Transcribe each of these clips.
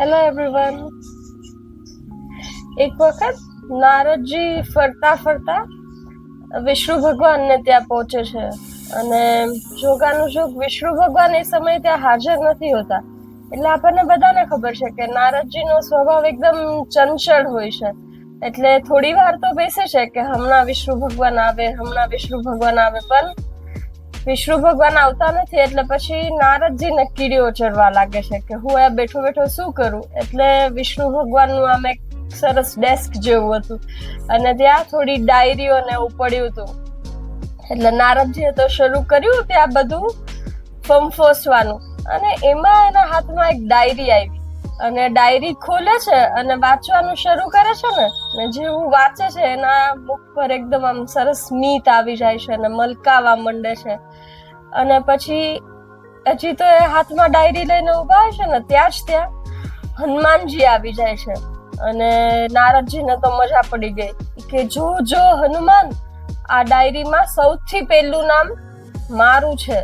Hello everyone એક વખત નારદજી ફરતા ફરતા વિષ્ણુ ભગવાનને ત્યાં પહોંચે છે. અને જોગાનું જોગ વિષ્ણુ ભગવાન એ સમયે ત્યાં હાજર નથી હોતા. એટલે આપણને બધાને ખબર છે કે નારદજીનો સ્વભાવ એકદમ ચંચળ હોય છે. એટલે થોડી વાર તો બેસે છે કે હમણાં વિષ્ણુ ભગવાન આવે, હમણાં વિષ્ણુ ભગવાન આવે. પણ વિષ્ણુ ભગવાન આવતા નથી એટલે પછી નારદજીને કીડીઓ ચડવા લાગે છે કે હું આ બેઠો બેઠો શું કરું? એટલે વિષ્ણુ ભગવાનનું આમ એક સરસ ડેસ્ક જેવું હતું. અને ત્યાં થોડી ડાયરીઓ ને એવું પડ્યું હતું. એટલે નારદજીએ તો શરૂ કર્યું ત્યાં બધું ફંફોસવાનું અને એમાં એના હાથમાં એક ડાયરી આવી. અને ડાયરી ખોલે છે અને વાંચવાનું શરૂ કરે છે ને ને જેવું વાંચે છે એના મુખ પર એકદમ આમ સરસ સ્મિત આવી જાય છે અને મલકાવા માંડે છે. અને પછી હજી તો એ હાથમાં ડાયરી લઈને ઊભા છે ને, ત્યાં જ ત્યાં હનુમાનજી આવી જાય છે. અને નારદજીને તો મજા પડી ગઈ કે જો જો હનુમાન, આ ડાયરીમાં સૌથી પહેલું નામ મારું છે.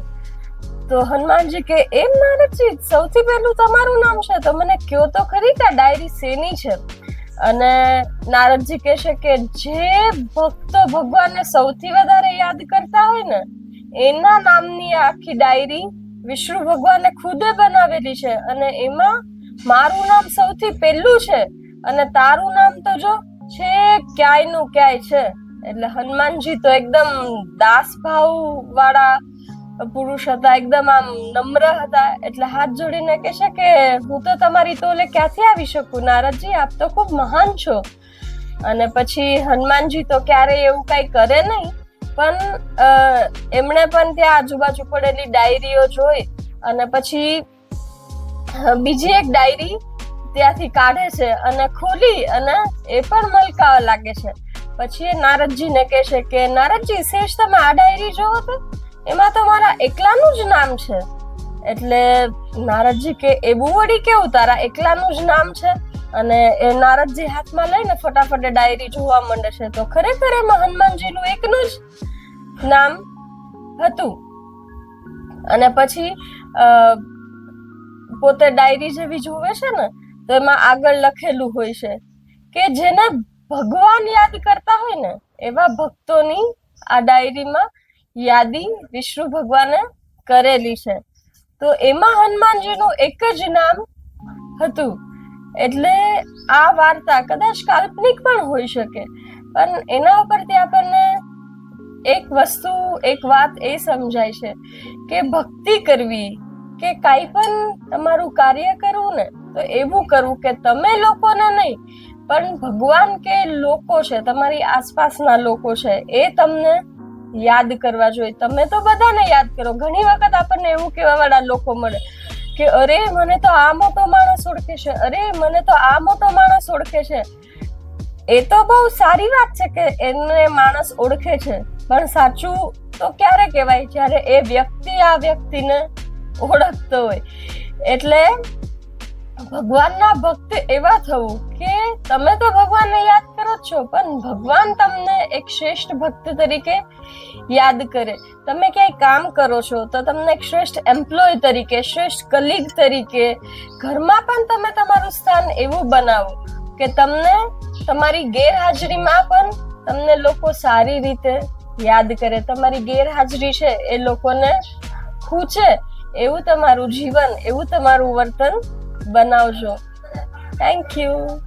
તો હનુમાનજી કે, એમ નારદજી સૌથી પહેલું તમારું નામ છે? તો મને કયો તો ખરી કે ડાયરી શેની છે? અને નારદજી કહે છે કે, જે ભક્તો ભગવાનને સૌથી વધારે યાદ કરતા હોય ને, એના નામની આખી ડાયરી વિષ્ણુ ભગવાને ખુદે બનાવેલી છે. અને એમાં મારું નામ સૌથી પહેલું છે અને તારું નામ તો જો છે ક્યાંયનું ક્યાંય છે. એટલે હનુમાનજી તો એકદમ દાસ વાળા પુરુષ હતા એકદમ આમ નમ્ર હતા. એટલે હાથ જોડીને કે છે કે, હું તો તમારી તોલે ક્યાંથી આવી શકું? નારદજી, આપ તો ખૂબ મહાન છો. અને પછી હનુમાનજી તો ક્યારેય એવું કઈ કરે નહીં. પણ એમણે પણ ત્યાં આજુબાજુ પડેલી ડાયરીઓ જોઈ અને પછી બીજી એક ડાયરી ત્યાંથી કાઢે છે અને ખોલી અને એ પણ મલકાવા લાગે છે. પછી એ નારદજીને કહે છે કે, નારદજી, શેષ તમે આ ડાયરી જોવો તો? એમાં તો મારા એકલાનું જ નામ છે. એટલે નારદજી કે એવું વળી કેવું, તારા એકલાનું જ નામ છે? અને એ નારદજી હાથમાં લઈને ફટાફટ ડાયરી જોવા માંડે છે. તો ખરેખર એમાં હનુમાનજીનું એકનું જ નામ હતું. અને પછી પોતે ડાયરી જેવી જોવે છે ને, તો એમાં આગળ લખેલું હોય છે કે જેને ભગવાન યાદ કરતા હોય ને, એવા ભક્તોની આ ડાયરીમાં યાદી વિષ્ણુ ભગવાને કરેલી છે. તો એમાં હનુમાનજીનું એક જ નામ હતું. એટલે આ વાર્તા કદાચ કાલ્પનિક પણ હોઈ શકે. પણ એના ઉપરથી આપણને એક વસ્તુ, એક વાત એ સમજાય છે કે ભક્તિ કરવી કે કાંઈ પણ તમારું કાર્ય કરવું ને, તો એવું કરવું કે તમે લોકોને નહીં, પણ ભગવાન કે લોકો છે, તમારી આસપાસના લોકો છે, એ તમને યાદ કરવા જોઈએ. તમે તો બધાને યાદ કરો. ઘણી વખત આપણને એવું કહેવા વાળા લોકો મળે કે, અરે, મને તો આ મોટો માણસ ઓળખે છે. અરે, મને તો આ મોટો માણસ ઓળખે છે. એ તો બહુ સારી વાત છે કે એને માણસ ઓળખે છે. પણ સાચું તો ક્યારે કહેવાય? જ્યારે એ વ્યક્તિ આ વ્યક્તિને ઓળખતો હોય. એટલે ભગવાનના ભક્ત એવા થવું કે તમે તો ભગવાનને યાદ કરો છો, પણ ભગવાન તમને એક શ્રેષ્ઠ ભક્ત તરીકે યાદ કરે. તમે ક્યાંય કામ કરો છો તો તમને એક શ્રેષ્ઠ એમ્પ્લોય તરીકે, શ્રેષ્ઠ કલીગ તરીકે, ઘરમાં પણ તમે તમારું સ્થાન એવું બનાવો કે તમને તમારી ગેરહાજરીમાં પણ તમને લોકો સારી રીતે યાદ કરે. તમારી ગેરહાજરી છે એ લોકોને ખૂચે. એવું તમારું જીવન, એવું તમારું વર્તન બનાવજો. Thank you